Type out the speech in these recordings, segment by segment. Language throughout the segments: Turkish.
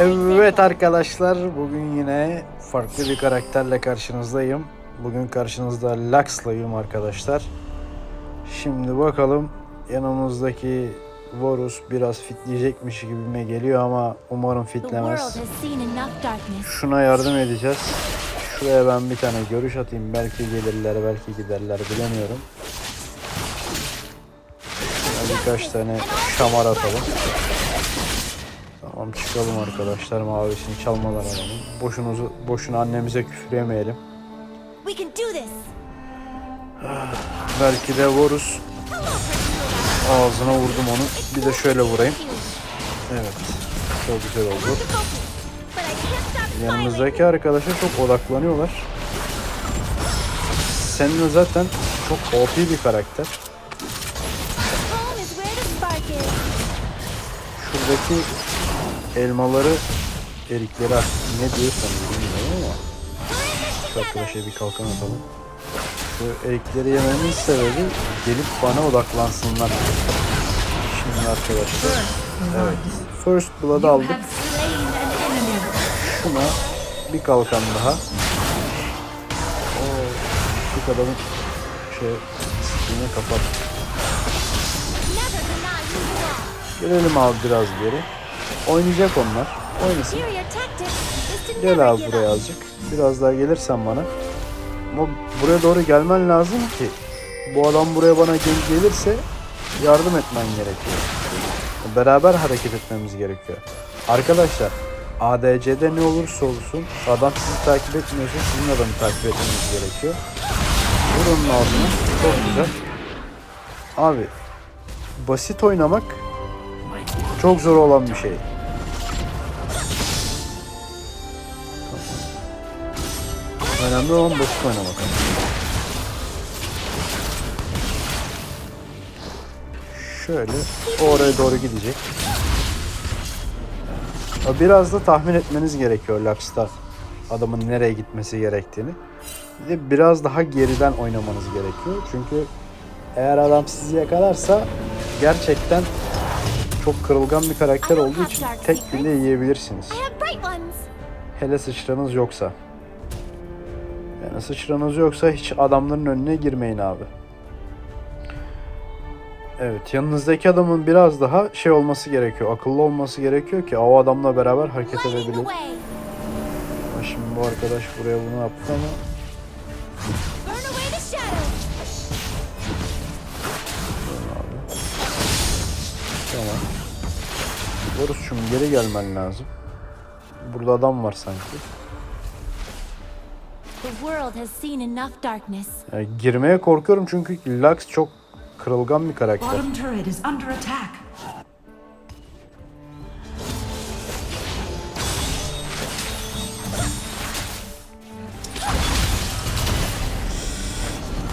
Evet arkadaşlar bugün yine farklı bir karakterle karşınızdayım. Bugün karşınızda Lux'layım arkadaşlar. Şimdi bakalım yanımızdaki Varus biraz fitleyecekmiş gibime geliyor ama umarım fitlemez. Şuna yardım edeceğiz. Şuraya ben bir tane görüş atayım. Belki gelirler, belki giderler bilemiyorum. Şuna birkaç tane şamar atalım. Tamam çıkalım arkadaşlar mavisini çalmadan alalım. Boşunuzu, boşuna annemize küfür yemeyelim. Belki de vururuz. Ağzına vurdum onu. Bir de şöyle vurayım. Evet. Çok güzel oldu. Yanımızdaki arkadaşa çok odaklanıyorlar. Senin zaten çok OP bir karakter. Şuradaki elmaları, erikleri artık ne diyorsan bilmiyorum ama şu arkadaşa bir kalkan atalım. Şu erikleri yememin sebebi gelip bana odaklansınlar. Şimdi arkadaşlar evet First Blood'ı aldık. Şuna bir kalkan daha. Oo, şu adamın şey skinini kapat. Gelelim abi biraz geri. Oynayacak onlar. Oynasın. Gel abi buraya azıcık. Biraz daha gelirsen bana. Ama buraya doğru gelmen lazım ki bu adam buraya bana gel- gelirse yardım etmen gerekiyor. Beraber hareket etmemiz gerekiyor. Arkadaşlar ADC'de ne olursa olsun adam sizi takip etmiyorsa sizin adamı takip etmeniz gerekiyor. Vur onun ağzına. Çok güzel. Abi basit oynamak çok zor olan bir şey. Önemli olan basit oynamak. Şöyle oraya doğru gidecek. Biraz da tahmin etmeniz gerekiyor Lux'ta adamın nereye gitmesi gerektiğini. Bir de biraz daha geriden oynamanız gerekiyor. Çünkü eğer adam sizi yakalarsa gerçekten çok kırılgan bir karakter olduğu için tek bile yiyebilirsiniz. Hele sıçranız yoksa. Yani sıçranız yoksa hiç adamların önüne girmeyin abi. Evet yanınızdaki adamın biraz daha şey olması gerekiyor. Akıllı olması gerekiyor ki o adamla beraber hareket edebilir. Ama Şimdi bu arkadaş buraya bunu yaptı ama tamam. Borus'cum geri gelmen lazım. Burada adam var sanki. The world has seen enough darkness. Yani girmeye korkuyorum çünkü Lux çok kırılgan bir karakter. Bottom turret is under attack.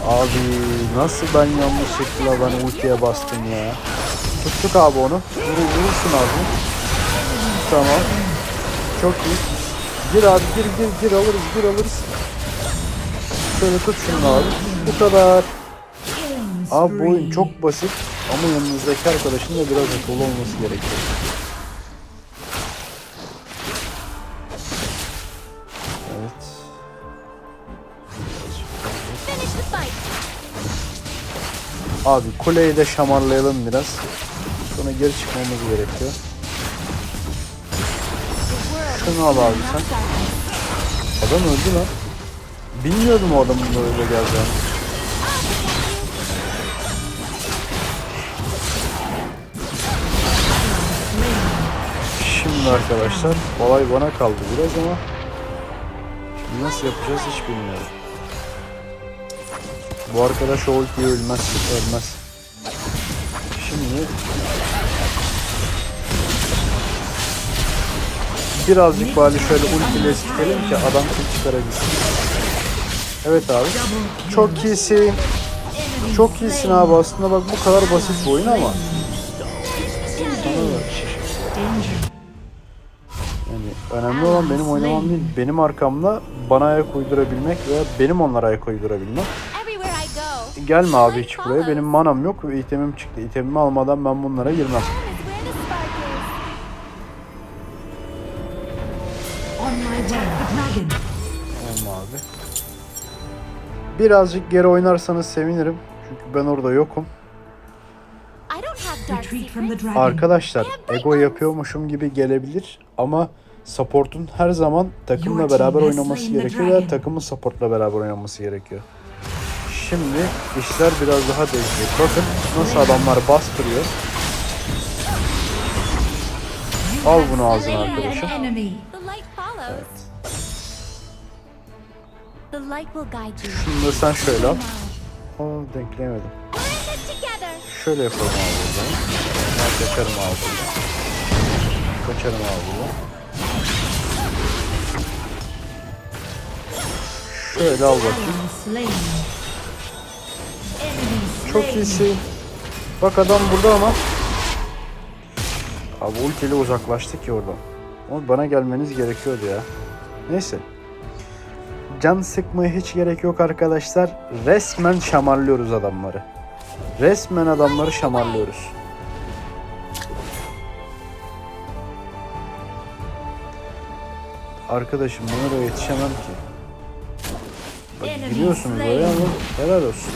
Abi nasıl ben yanlışlıkla ben ultiye bastım ya. Tuttuk abi onu. Vur, vurursun abi. Tamam. Çok iyi. Gir abi gir gir gir alırız gir alırız. Şöyle tut şunu abi. Bu kadar. Abi bu oyun çok basit ama yanınızdaki arkadaşın da biraz akıllı olması gerekiyor. Evet. Abi kuleyi de şamarlayalım biraz. Sonra geri çıkmamız gerekiyor. Şunu al abi sen. Adam öldü lan. Bilmiyordum o adamın böyle geleceğini. Şimdi arkadaşlar olay bana kaldı biraz ama nasıl yapacağız hiç bilmiyorum. Bu arkadaş o ultiyi ölmez, ölmez. Şimdi birazcık bari şöyle ultiyle sikelim ki adam çıkarabilsin. Evet abi. Çok iyisin. Çok iyisin abi aslında bak bu kadar basit bir oyun ama. Yani önemli olan benim oynamam değil. Benim arkamda bana ayak uydurabilmek veya benim onlara ayak uydurabilmek. Gelme abi hiç buraya. Benim manam yok ve itemim çıktı. İtemimi almadan ben bunlara girmem. Birazcık geri oynarsanız sevinirim. Çünkü ben orada yokum. Arkadaşlar ego yapıyormuşum gibi gelebilir ama support'un her zaman takımla beraber oynaması gerekiyor ve takımın support'la beraber oynaması gerekiyor. Şimdi işler biraz daha değişecek. Bakın nasıl adamlar bastırıyor. Al bunu ağzına arkadaşım. an Şimdi de sen şöyle al. Aa denkleyemedim. Şöyle yapalım abi zaman. Ben kaçarım abi buradan. Kaçarım abi buradan. Şöyle al bakayım. Çok iyisin. Bak adam burada ama. Abi ultiyle uzaklaştık ki oradan. Ama bana gelmeniz gerekiyordu ya. Neyse. Can sıkmaya hiç gerek yok arkadaşlar. Resmen şamarlıyoruz adamları. Resmen adamları şamarlıyoruz. Arkadaşım ben oraya yetişemem ki. Bak, slain. oraya ama helal olsun.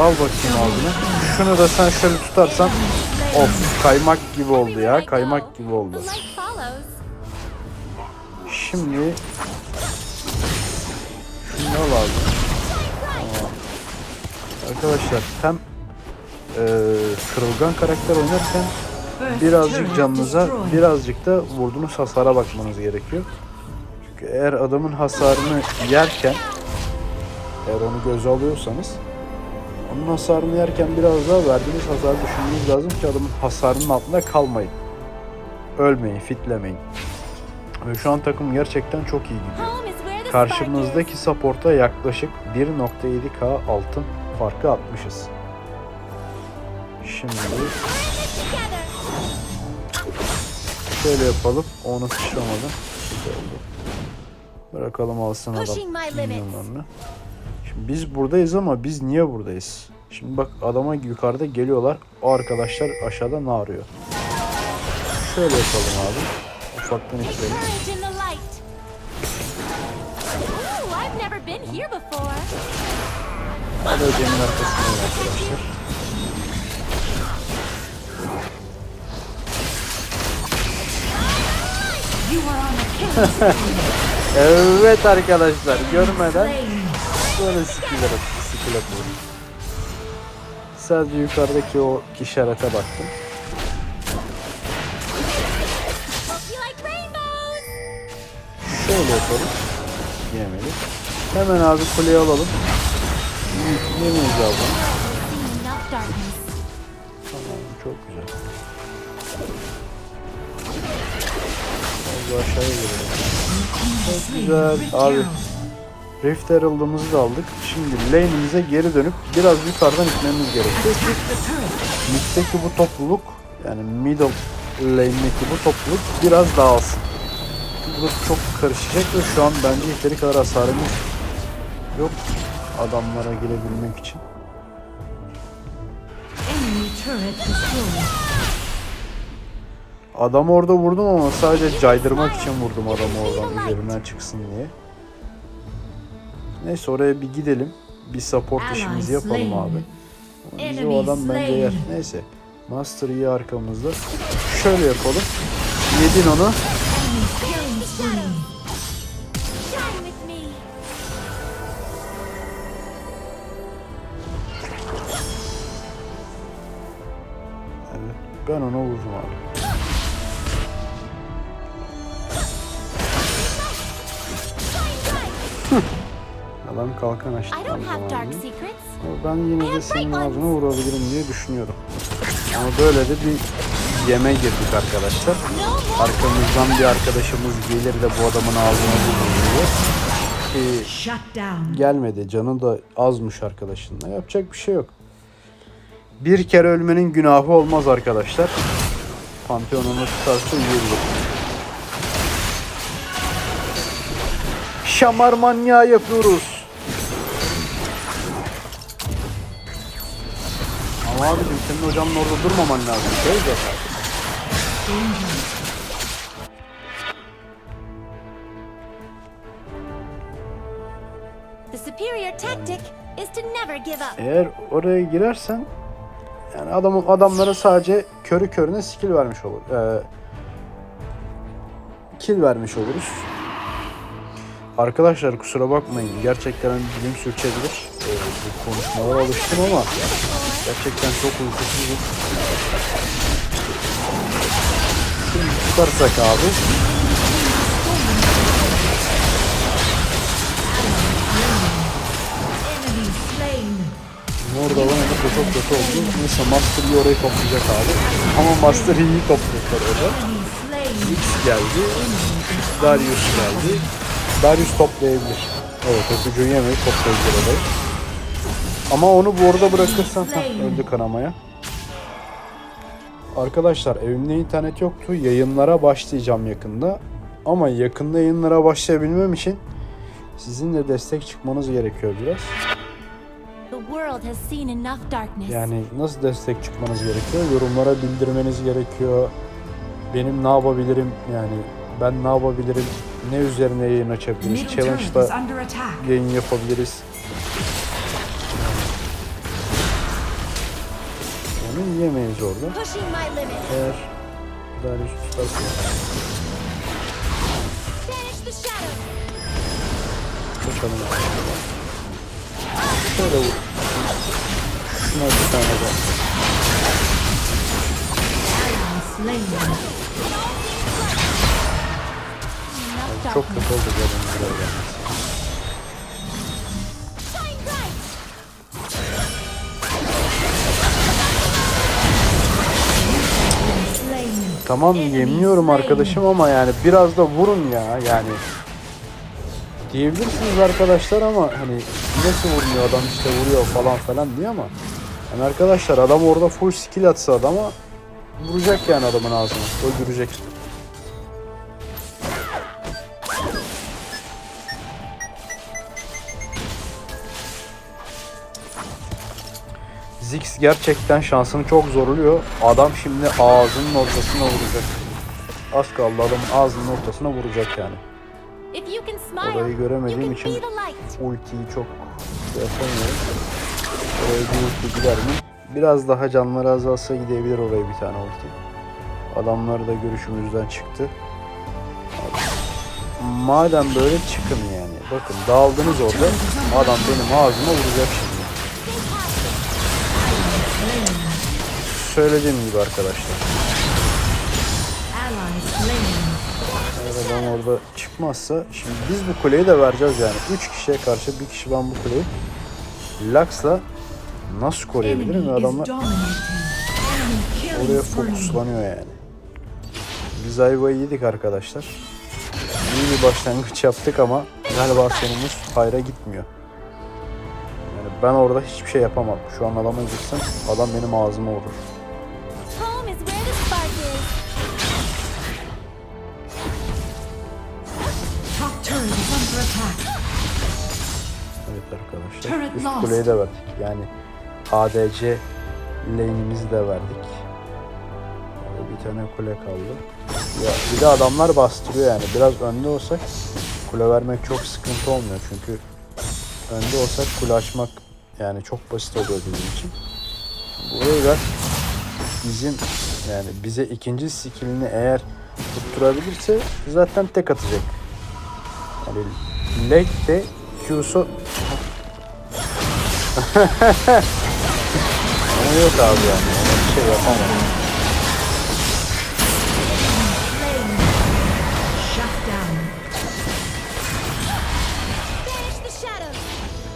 Al bakayım ağzına. Şunu da sen şöyle tutarsan of kaymak gibi oldu ya kaymak gibi oldu. Şimdi abi. Tamam. Arkadaşlar hem eee, kırılgan karakter oynarken birazcık canınıza birazcık da vurduğunuz hasara bakmanız gerekiyor. Çünkü eğer adamın hasarını yerken eğer onu göze alıyorsanız onun hasarını yerken biraz daha verdiğiniz hasarı düşünmeniz lazım ki adamın hasarının altında kalmayın. Ölmeyin, fitlemeyin. Ve şu an takım gerçekten çok iyi gidiyor. Karşımızdaki supporta yaklaşık 1.7k altın farkı atmışız. Şimdi şöyle yapalım. Onu sıçramadı. Güzel oldu. Bırakalım alsın adam milyonlarını. Şimdi biz buradayız ama biz niye buradayız? Şimdi bak adama yukarıda geliyorlar. O arkadaşlar aşağıda ne arıyor? Şöyle yapalım abi. Ufaktan Take Ödemin arkasındayım arkadaşlar. Evet arkadaşlar görmeden böyle skill at- skill atıyorum. Sadece yukarıdaki o işarete baktım. Şöyle yapalım. Yemedik. Hemen abi kuleyi alalım. Yemeyiz abi. Tamam çok güzel. Biraz aşağıya gelelim. Çok güzel abi. Rift Herald'ımızı da aldık. Şimdi lane'imize geri dönüp biraz yukarıdan itmemiz gerekiyor ki. Mid'deki bu topluluk yani middle lane'deki bu topluluk biraz dağılsın. Burası çok karışacak ve şu an bence yeteri kadar hasarımız yok adamlara girebilmek için. Adamı orada vurdum ama sadece caydırmak için vurdum adamı oradan üzerinden çıksın diye. Neyse oraya bir gidelim. Bir support işimizi yapalım abi. Bizi o adam bence yer. Neyse. Master iyi arkamızda. Şöyle yapalım. Yedin onu. Ben ona vurdum abi. Adam kalkan açtı. I tam don't have dark zamanında. secrets. Ama ben yine de senin ağzına vurabilirim diye düşünüyorum. Ama böyle de bir yeme girdik arkadaşlar. Arkamızdan bir arkadaşımız gelir de bu adamın ağzına vurur diye. Ee, gelmedi. Canı da azmış arkadaşın. Yapacak bir şey yok. Bir kere ölmenin günahı olmaz arkadaşlar. Pantheon'unu tutarsa iyi olur. Şamar manyağı yapıyoruz. Ama abicim senin hocanın orada durmaman lazım. Teyze. Eğer oraya girersen yani adam adamlara sadece körü körüne skill vermiş olur. Ee, kill vermiş oluruz. Arkadaşlar kusura bakmayın. Gerçekten dilim sürçebilir. Ee, bu konuşmalara alıştım ama gerçekten çok uykusuzum. Şimdi tutarsak abi Orada bana da çok kötü oldu. Neyse Master Yi orayı toplayacak abi. Ama Master Yi'yi toplayacaklar orada. X geldi. Darius geldi. Darius toplayabilir. Evet öpücüğü yemeyi toplayabilir orayı. Ama onu bu arada bırakırsan Hah, öldü kanamaya. Arkadaşlar evimde internet yoktu. Yayınlara başlayacağım yakında. Ama yakında yayınlara başlayabilmem için sizin de destek çıkmanız gerekiyor biraz. Yani nasıl destek çıkmanız gerekiyor? Yorumlara bildirmeniz gerekiyor. Benim ne yapabilirim? Yani ben ne yapabilirim? Ne üzerine yayın açabiliriz? Challenge'da yayın yapabiliriz. Onu yiyemeyiz orada. Eğer Darius tutarsa kaçalım. Şöyle vur. Şuna bir Çok kötü oldu benim buraya. Tamam yemliyorum arkadaşım ama yani biraz da vurun ya yani. Diyebilirsiniz arkadaşlar ama hani nasıl vurmuyor adam işte vuruyor falan falan diye ama yani arkadaşlar adam orada full skill atsa adama vuracak yani adamın ağzına öldürecek. Ziggs gerçekten şansını çok zorluyor. Adam şimdi ağzının ortasına vuracak. Az kaldı adamın ağzının ortasına vuracak yani. Orayı göremediğim için ultiyi çok şey yapamıyorum. Oraya bir ulti gider mi? Biraz daha canları azalsa gidebilir oraya bir tane ulti. Adamlar da görüşümüzden çıktı. Madem böyle çıkın yani. Bakın dağıldınız orada. Adam benim ağzıma vuracak şimdi. Söylediğim gibi arkadaşlar. Orada çıkmazsa şimdi biz bu kuleyi de vereceğiz yani. 3 kişiye karşı bir kişi ben bu kuleyi Lux'la nasıl koruyabilirim ve adamlar oraya fokuslanıyor yani. Biz ayvayı yedik arkadaşlar. İyi bir başlangıç yaptık ama galiba sonumuz hayra gitmiyor. Yani ben orada hiçbir şey yapamam. Şu an adama gitsem adam benim ağzıma vurur. Üst kuleyi de verdik. Yani ADC lane'imizi de verdik. Orada bir tane kule kaldı. Ya bir de adamlar bastırıyor yani. Biraz önde olsak kule vermek çok sıkıntı olmuyor çünkü önde olsak kule açmak yani çok basit oluyor bizim için. Burayı ver. Bizim yani bize ikinci skillini eğer tutturabilirse zaten tek atacak. Yani leg de Q'su Ama yok abi yani. Ona bir şey yapamam.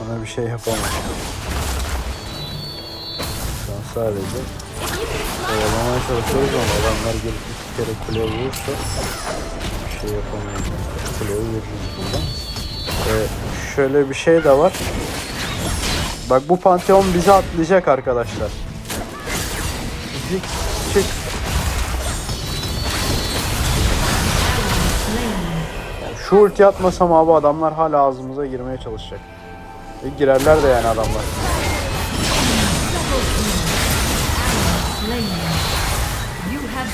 Ona bir şey yapamam. Şu an sadece oyalamaya çalışıyoruz ama adamlar gelip iki kere kuleye vurursa bir şey yapamayız. Yani. Kuleye veririz buradan. Ee, şöyle bir şey de var. Bak bu Pantheon bizi atlayacak arkadaşlar. Zik çık. Şu ulti atmasam abi adamlar hala ağzımıza girmeye çalışacak. Ve girerler de yani adamlar.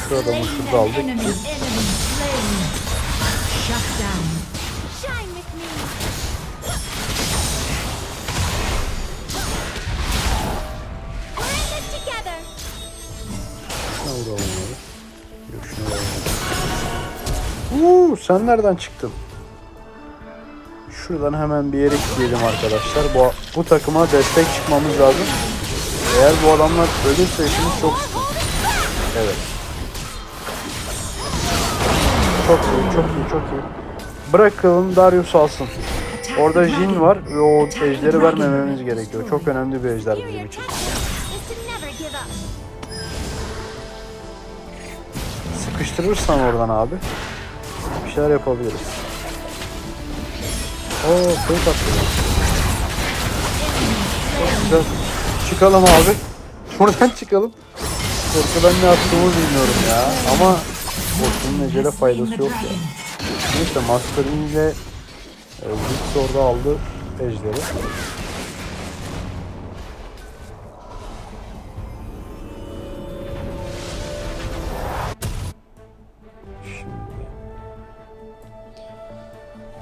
Şu adamı şurada aldık. Uuu sen nereden çıktın? Şuradan hemen bir yere gidelim arkadaşlar. Bu, bu takıma destek çıkmamız lazım. Eğer bu adamlar ölürse işimiz çok sıkıntı. Evet. Çok iyi, çok iyi, çok iyi. Bırakalım Darius alsın. Orada. Jin var ve o ejderi vermememiz gerekiyor. Çok önemli bir ejder bizim için. Sıkıştırırsan oradan abi şeyler yapabiliriz. Oo, attı. Çok güzel. Çıkalım abi. Buradan çıkalım. Korkudan ne yaptığımı bilmiyorum ya. Ama Korkunun ecele faydası yok ya. Neyse Masterin ile e, orada aldı ejderi.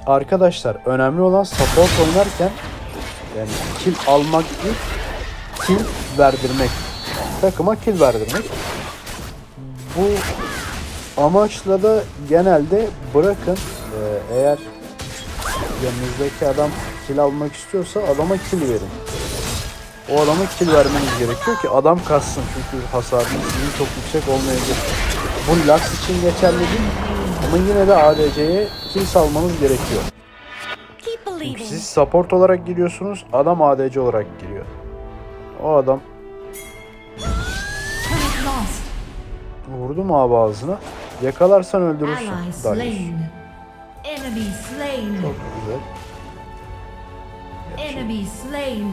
Arkadaşlar önemli olan support oynarken yani kill almak değil kill verdirmek. Takıma kill verdirmek. Bu amaçla da genelde bırakın e, eğer yanınızdaki adam kill almak istiyorsa adama kill verin. O adama kill vermeniz gerekiyor ki adam kassın çünkü hasarınız sizin çok yüksek olmayabilir. Bu Lux için geçerli değil ama yine de ADC'ye kill salmanız gerekiyor. Çünkü siz support olarak giriyorsunuz, adam ADC olarak giriyor. O adam vurdu mu abi ağzına? Yakalarsan öldürürsün. Darius. Çok güzel. Enemy slain.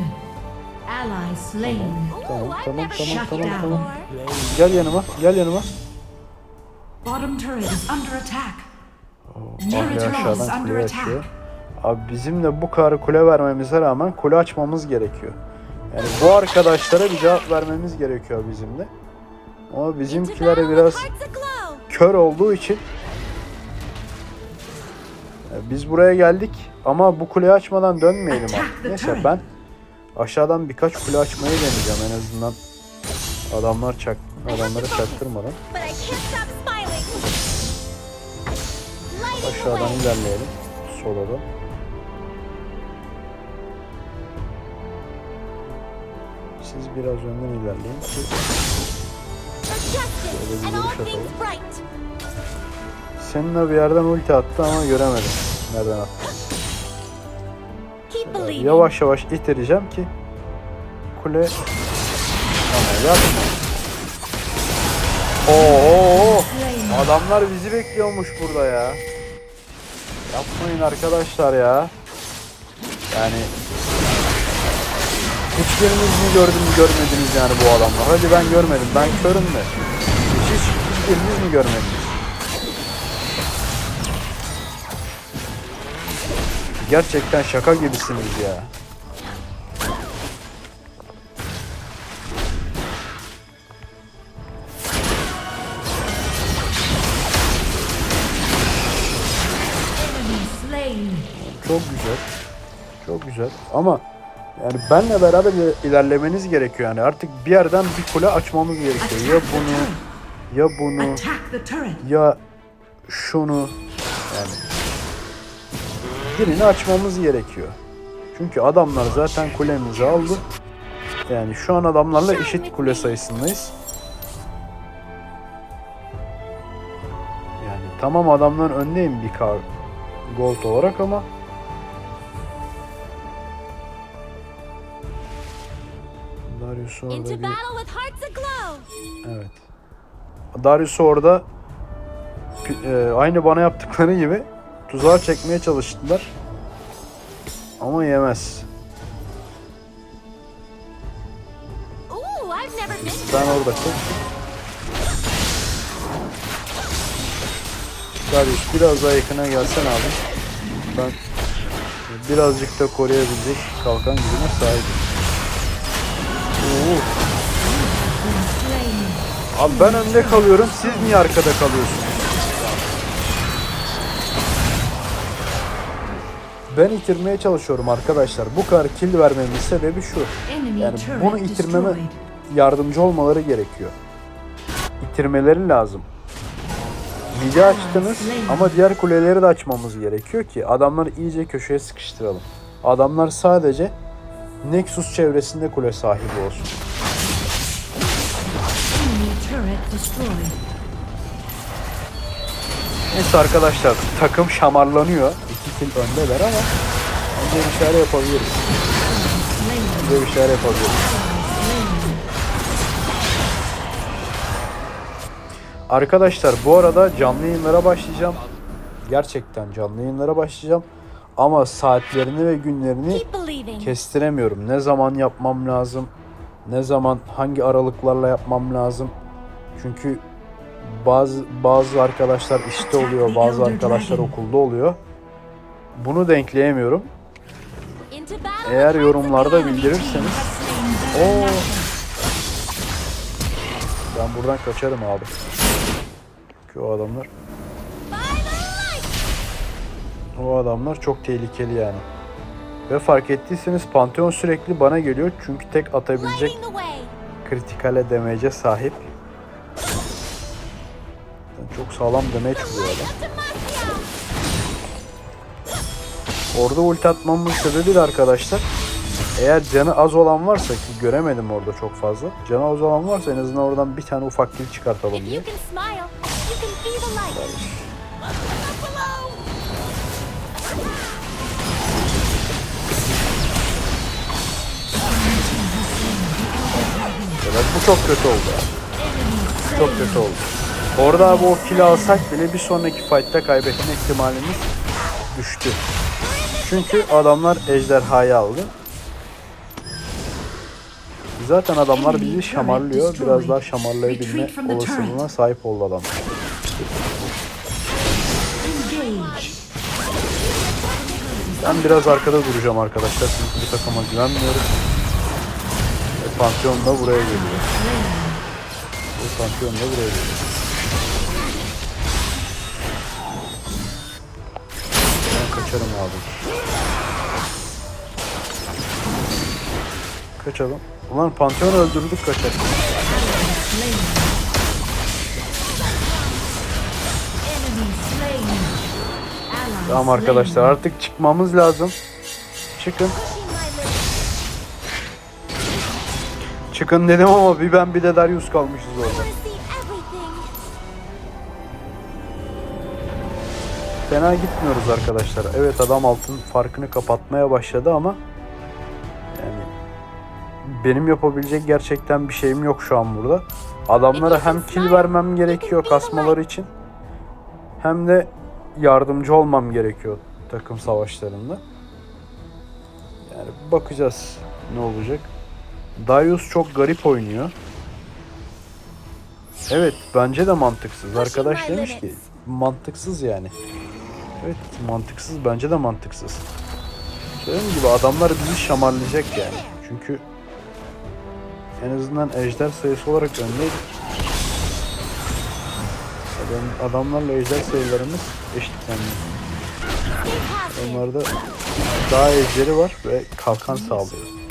Ally slain. Tamam, tamam, tamam, tamam, tamam. Gel yanıma, gel yanıma. Bottom turret is under attack. Ahri aşağıdan under kule attack. açıyor. Abi bizim de bu kadar kule vermemize rağmen kule açmamız gerekiyor. Yani bu arkadaşlara bir cevap vermemiz gerekiyor bizim de. Ama Into bizimkiler battle biraz kör olduğu için e, biz buraya geldik ama bu kuleyi açmadan dönmeyelim artık. Neyse ben aşağıdan birkaç kule açmayı deneyeceğim en azından adamlar çak adamları çaktırmadan. Aşağıdan ilerleyelim. Soladan. Siz biraz önden ilerleyin ki Şöyle bir things atalım. seninle bir yerden ulti attı ama göremedim. Nereden attı? Yavaş yavaş itireceğim ki kule ama yapma. Oo, Slain. adamlar bizi bekliyormuş burada ya. Yapmayın arkadaşlar ya. Yani hiçbiriniz mi gördünüz görmediniz yani bu adamlar. Hadi ben görmedim. Ben körüm de. Hiç, hiçbiriniz mi görmediniz? Gerçekten şaka gibisiniz ya. Güzel. Ama yani benle beraber il- ilerlemeniz gerekiyor yani. Artık bir yerden bir kule açmamız gerekiyor. Ya bunu ya bunu ya şunu yani birini açmamız gerekiyor. Çünkü adamlar zaten kulemizi aldı. Yani şu an adamlarla eşit kule sayısındayız. Yani tamam adamların öndeyim bir kar gold olarak ama Darius orada bir. Evet. Darius'u orada e, aynı bana yaptıkları gibi tuzağa çekmeye çalıştılar. Ama yemez. Sen orada kal. Darius biraz daha yakına gelsen abi. Ben birazcık da koruyabilecek kalkan gücüne sahibim. Oo. Abi ben önde kalıyorum, siz niye arkada kalıyorsunuz? Ben itirmeye çalışıyorum arkadaşlar. Bu kadar kill vermemin sebebi şu. Yani bunu itirmeme yardımcı olmaları gerekiyor. İtirmeleri lazım. Midi açtınız ama diğer kuleleri de açmamız gerekiyor ki adamları iyice köşeye sıkıştıralım. Adamlar sadece Nexus çevresinde kule sahibi olsun. Neyse arkadaşlar takım şamarlanıyor. İki kill öndeler ama bence bir şeyler yapabiliriz. Bence bir şeyler yapabiliriz. Arkadaşlar bu arada canlı yayınlara başlayacağım. Gerçekten canlı yayınlara başlayacağım. Ama saatlerini ve günlerini kestiremiyorum. Ne zaman yapmam lazım? Ne zaman hangi aralıklarla yapmam lazım? Çünkü bazı bazı arkadaşlar işte oluyor, bazı arkadaşlar okulda oluyor. Bunu denkleyemiyorum. Eğer yorumlarda bildirirseniz Oo. Ben buradan kaçarım abi. Çünkü o adamlar. O adamlar çok tehlikeli yani. Ve fark ettiyseniz Pantheon sürekli bana geliyor çünkü tek atabilecek kritikale demece sahip. Çok sağlam demeye çıkıyor adam. Orada ulti atmamın sebebi de arkadaşlar eğer canı az olan varsa ki göremedim orada çok fazla. Canı az olan varsa en azından oradan bir tane ufak kill çıkartalım diye. Evet bu çok kötü oldu ya. Çok kötü oldu. Orada abi o kill'i alsak bile bir sonraki fight'ta kaybetme ihtimalimiz düştü. Çünkü adamlar ejderhayı aldı. Zaten adamlar bizi şamarlıyor. Biraz daha şamarlayabilme olasılığına sahip oldu adam. Engage. Ben biraz arkada duracağım arkadaşlar. Çünkü bu takıma güvenmiyorum. Pantheon da buraya geliyor. Bu Pantheon da buraya geliyor. Ben kaçarım abi. Kaçalım. Ulan Pantheon öldürdük kaçar. Tamam arkadaşlar artık çıkmamız lazım. Çıkın. Çıkın dedim ama bir ben bir de Darius kalmışız orada. Fena gitmiyoruz arkadaşlar. Evet adam altın farkını kapatmaya başladı ama yani benim yapabilecek gerçekten bir şeyim yok şu an burada. Adamlara hem kill vermem gerekiyor kasmaları için hem de yardımcı olmam gerekiyor takım savaşlarında. Yani bakacağız ne olacak. Darius çok garip oynuyor. Evet bence de mantıksız. Arkadaş demiş ki mantıksız yani. Evet mantıksız bence de mantıksız. Söylediğim gibi adamlar bizi şamarlayacak yani. Çünkü en azından ejder sayısı olarak öndeydik. Adam, adamlarla ejder sayılarımız eşitlendi. Passive. Onlarda daha ejderi var ve kalkan sağlıyor.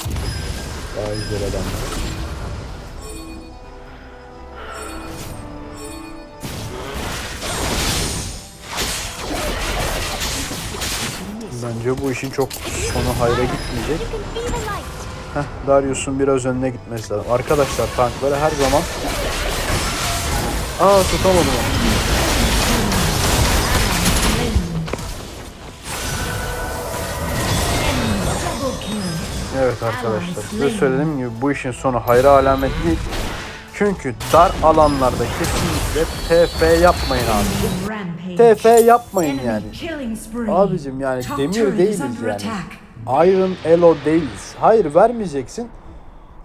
Daha ejder adamlar. Bence bu işin çok sonu hayra gitmeyecek. Heh, Darius'un biraz önüne gitmesi lazım. Arkadaşlar tankları her zaman... Aa tutamadım onu. Arkadaşlar size söylediğim gibi bu işin sonu hayra alamet değil. Çünkü dar alanlarda kesinlikle TF yapmayın abi. TF yapmayın yani. Abicim yani demir değiliz yani. Iron Elo değiliz. Hayır vermeyeceksin.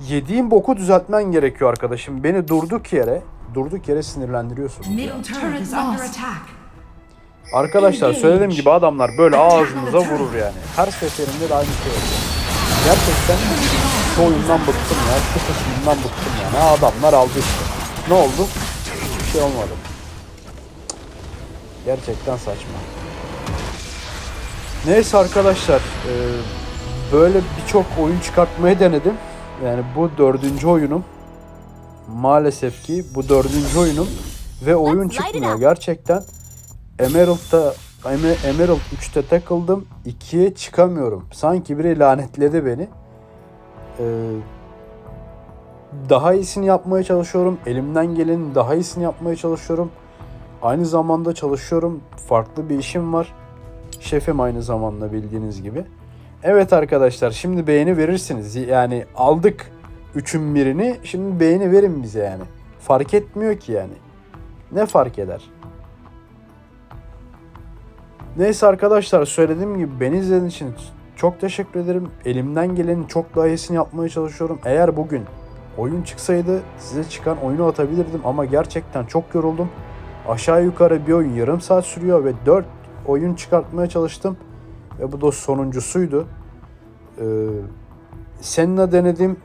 Yediğin boku düzeltmen gerekiyor arkadaşım. Beni durduk yere, durduk yere sinirlendiriyorsun. Arkadaşlar söylediğim gibi adamlar böyle ağzınıza vurur yani. Her seferinde de aynı şey oluyor. Gerçekten şu oyundan bıktım ya. Şu kısmından bıktım yani. Adamlar aldı işte. Ne oldu? Hiçbir şey olmadı. Gerçekten saçma. Neyse arkadaşlar. e, Böyle birçok oyun çıkartmayı denedim. Yani bu dördüncü oyunum. Maalesef ki bu dördüncü oyunum. ve oyun çıkmıyor. Gerçekten Emerald'da Emer- Emerald 3'te takıldım. 2'ye çıkamıyorum. Sanki biri lanetledi beni. Ee, daha iyisini yapmaya çalışıyorum. Elimden gelenin daha iyisini yapmaya çalışıyorum. Aynı zamanda çalışıyorum. Farklı bir işim var. Şefim aynı zamanda bildiğiniz gibi. Evet arkadaşlar şimdi beğeni verirsiniz. Yani aldık üçün birini. Şimdi beğeni verin bize yani. Fark etmiyor ki yani. Ne fark eder? Neyse arkadaşlar söylediğim gibi beni izlediğiniz için çok teşekkür ederim. Elimden gelenin çok daha iyisini yapmaya çalışıyorum. Eğer bugün oyun çıksaydı size çıkan oyunu atabilirdim ama gerçekten çok yoruldum. Aşağı yukarı bir oyun yarım saat sürüyor ve 4 oyun çıkartmaya çalıştım. Ve bu da sonuncusuydu. Ee, Senna denedim.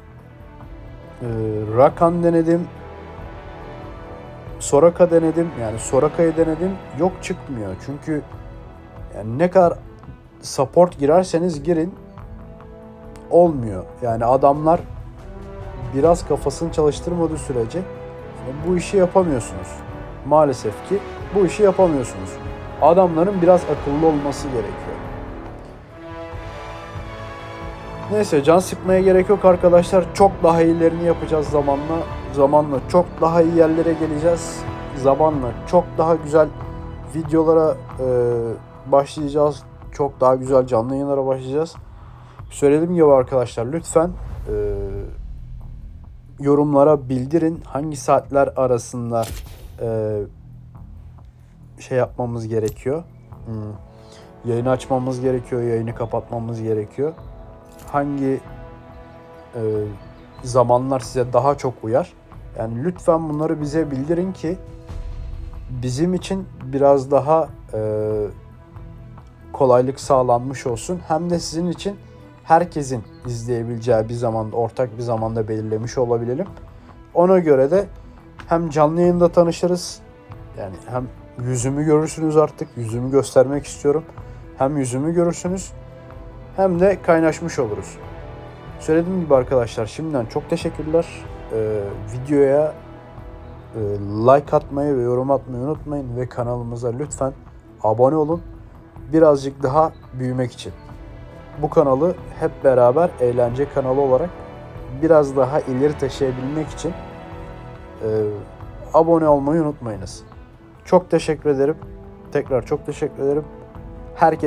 Ee, Rakan denedim. Soraka denedim. Yani Soraka'yı denedim. Yok çıkmıyor. Çünkü yani ne kadar support girerseniz girin olmuyor. Yani adamlar biraz kafasını çalıştırmadığı sürece bu işi yapamıyorsunuz. Maalesef ki bu işi yapamıyorsunuz. Adamların biraz akıllı olması gerekiyor. Neyse can sıkmaya gerek yok arkadaşlar. Çok daha iyilerini yapacağız zamanla. Zamanla çok daha iyi yerlere geleceğiz. Zamanla çok daha güzel videolara e, başlayacağız. Çok daha güzel canlı yayınlara başlayacağız. Söylediğim gibi arkadaşlar lütfen e, yorumlara bildirin hangi saatler arasında e, şey yapmamız gerekiyor. Hmm, Yayını açmamız gerekiyor, yayını kapatmamız gerekiyor. Hangi e, zamanlar size daha çok uyar? Yani lütfen bunları bize bildirin ki bizim için biraz daha e, kolaylık sağlanmış olsun. Hem de sizin için herkesin izleyebileceği bir zamanda, ortak bir zamanda belirlemiş olabilelim. Ona göre de hem canlı yayında tanışırız. Yani hem yüzümü görürsünüz artık. Yüzümü göstermek istiyorum. Hem yüzümü görürsünüz hem de kaynaşmış oluruz. Söylediğim gibi arkadaşlar şimdiden çok teşekkürler. Ee, videoya e, like atmayı ve yorum atmayı unutmayın ve kanalımıza lütfen abone olun. Birazcık daha büyümek için. Bu kanalı hep beraber eğlence kanalı olarak biraz daha ileri taşıyabilmek için e, abone olmayı unutmayınız. Çok teşekkür ederim. Tekrar çok teşekkür ederim. Herkese